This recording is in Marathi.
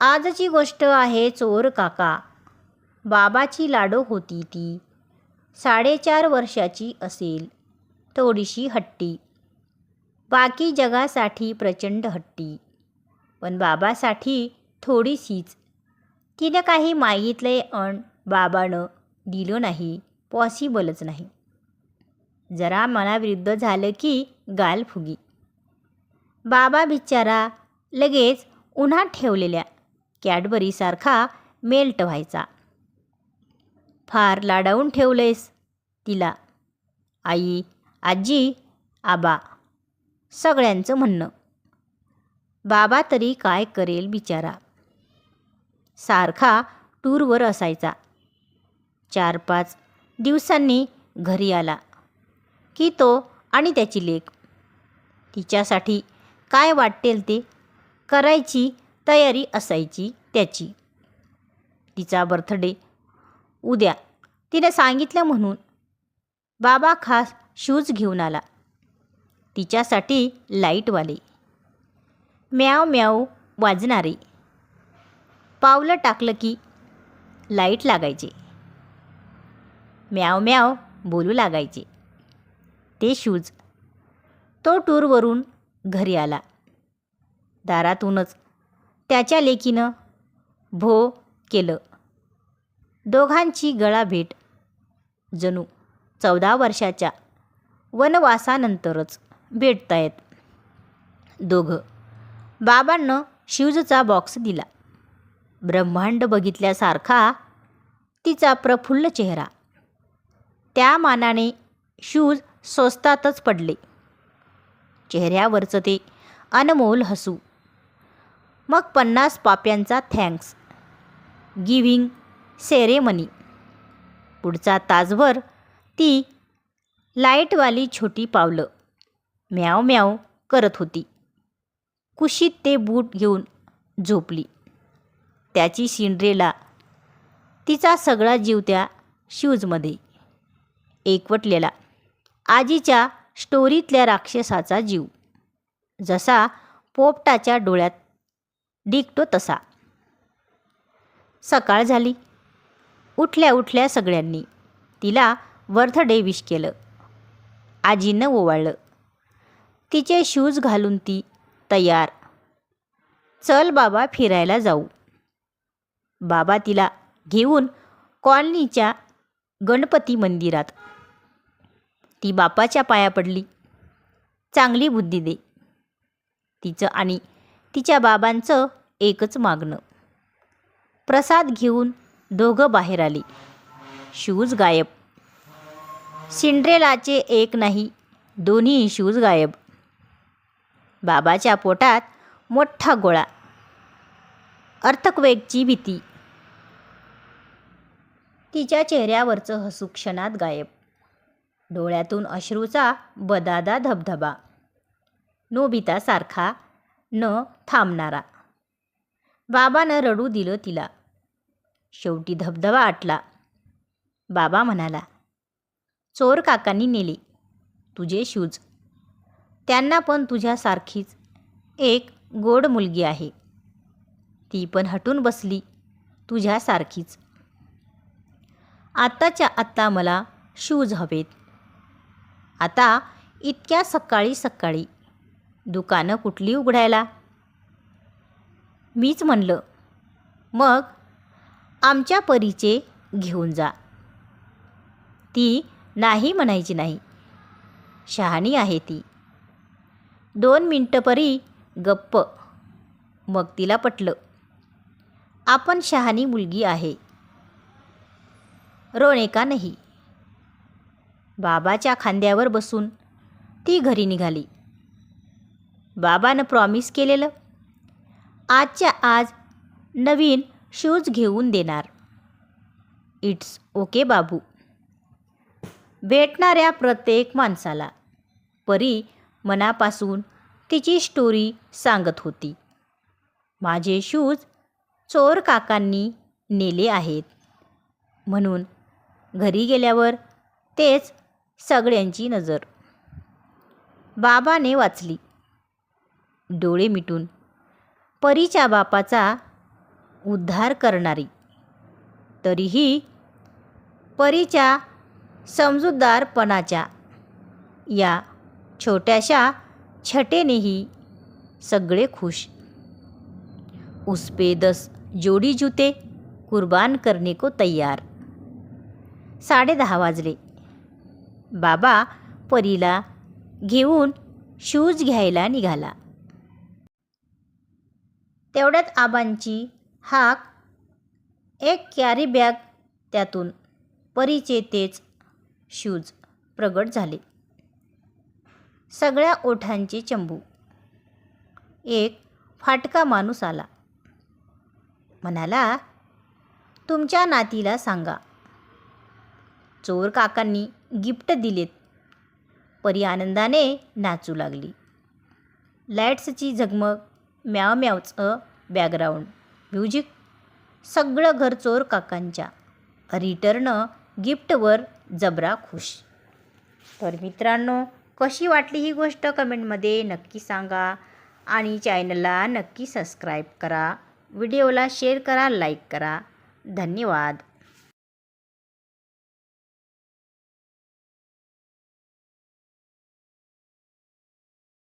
आजची गोष्ट आहे चोर काका. बाबाची लाडो होती ती. साडेचार वर्षाची असेल. थोडीशी हट्टी. बाकी जगासाठी प्रचंड हट्टी. पण बाबासाठी थोडीशीच. तिनं काही मागितले अण बाबानं दिलं नाही पॉसिबलच नाही. जरा मनाविरुद्ध झालं की गाल फुगी बाबा बिचारा लगेच उन्हात ठेवलेल्या कॅडबरीसारखा मेल्ट व्हायचा. फार लाडावून ठेवलेस तिला. आई आजी आबा सगळ्यांचं म्हणणं. बाबा तरी काय करेल बिचारा. सारखा टूरवर असायचा. चार पाच दिवसांनी घरी आला. की तो आणि त्याची लेक. तिच्यासाठी काय वाटेल ते करायची तयारी असायची त्याची. तिचा बर्थडे उद्या तिने सांगितलं म्हणून बाबा खास शूज घेऊन आला. तिच्यासाठी लाईटवाले म्याव म्याव वाजणारे. पावलं टाकलं की लाइट लागायचे. म्याव म्याव बोलू लागायचे. ते शूज तो टूरवरून घरी आला. दारातूनच त्याच्या लेकीनं भो केलं. दोघांची गळाभेट. जणू चौदा वर्षाच्या वनवासानंतरच भेटतायत. दोघं. बाबांनं शूजचा बॉक्स दिला. ब्रह्मांड बघितल्यासारखा तिचा प्रफुल्ल चेहरा. त्या मानाने शूज स्वस्तातच पडले. चेहऱ्यावरचं ते अनमोल हसू. मग पन्नास पाप्यांचा थँक्स गिव्हिंग सेरेमनी पुढचा तासभर ती लाईटवाली छोटी पावलं म्याव म्याव करत होती. कुशीत ते बूट घेऊन झोपली. त्याची सिंड्रेला तिचा सगळा जीव त्या शूजमध्ये एकवटलेला. आजीच्या स्टोरीतल्या राक्षसाचा जीव. जसा पोपटाच्या डोळ्यात डिकतो तसा. सकाळ झाली. उठल्या उठल्या सगळ्यांनी तिला बर्थडे विश केलं. आजीनं ओवाळलं. तिचे शूज घालून ती तयार. चल बाबा फिरायला जाऊ. बाबा तिला घेऊन कॉलनीच्या गणपती मंदिरात. ती बापाच्या पाया पडली. चांगली बुद्धी दे. तिचं आणि तिच्या बाबांचं एकच मागणं. प्रसाद घेऊन दोघं बाहेर आली. शूज गायब. सिंड्रेलाचे एक नाही दोन्ही शूज गायब. बाबाच्या पोटात मोठा गोळा. अर्थक्वेकची भीती. तिच्या चेहऱ्यावरचं हसू क्षणात गायब. डोळ्यातून अश्रूचा बदादा धबधबा. नोबितासारखा न थांबणारा. बाबानं रडू दिलं तिला. शेवटी धबधबा आटला. बाबा म्हणाला चोर काकांनी नेले. तुझे शूज. त्यांना पण तुझ्यासारखीच एक गोड मुलगी आहे. ती पण हटून बसली तुझ्यासारखीच. आत्ताच्या आत्ता मला शूज हवेत. आता इतक्या सकाळी सकाळी दुकानं कुठली उघडायला? मीच म्हणलं मग आमच्या परीचे घेऊन जा. ती नाही म्हणायची नाही. शहाणी आहे ती. दोन मिनटं परी गप्प. मग तिला पटलं आपण शहाणी मुलगी आहे. रोणेका नाही? बाबाच्या खांद्यावर बसून ती घरी निघाली. बाबानं प्रॉमिस केलेलं. आजच्या आज नवीन शूज घेऊन देणार. इट्स ओके बाबू. भेटणाऱ्या प्रत्येक माणसाला परी मनापासून तिची स्टोरी सांगत होती. माझे शूज चोर काकांनी नेले आहेत. म्हणून घरी गेल्यावर तेच सगळ्यांची नजर. बाबाने वाचली. डोळे मिटून. परीच्या बापाचा उद्धार करणारी. तरीही परीच्या समजूतदारपणाच्या या छोट्याशा छटेनेही सगळे खुश. उसपेदस दस जोडी जुते कुर्बान करने को तयार. साडे दहा वाजले. बाबा परीला घेऊन शूज घ्यायला निघाला. तेवढ्यात आबांची हाक एक कॅरी बॅग त्यातून परीचे तेच शूज प्रगट झाले. सगळ्या ओठांचे चंबू. एक फाटका माणूस आला. म्हणाला तुमच्या नातीला सांगा. चोर काकांनी गिफ्ट दिलेत. परी आनंदाने नाचू लागली. लाईट्सची झगमग म्याव म्यावचं बॅकग्राऊंड. म्युझिक. सगळं घर चोर काकांच्या. रिटर्न गिफ्टवर जबरा खुश. तर मित्रांनो कशी वाटली ही गोष्ट? कमेंटमध्ये नक्की सांगा आणि चॅनलला नक्की सबस्क्राईब करा. व्हिडिओला शेअर करा लाईक करा. धन्यवाद.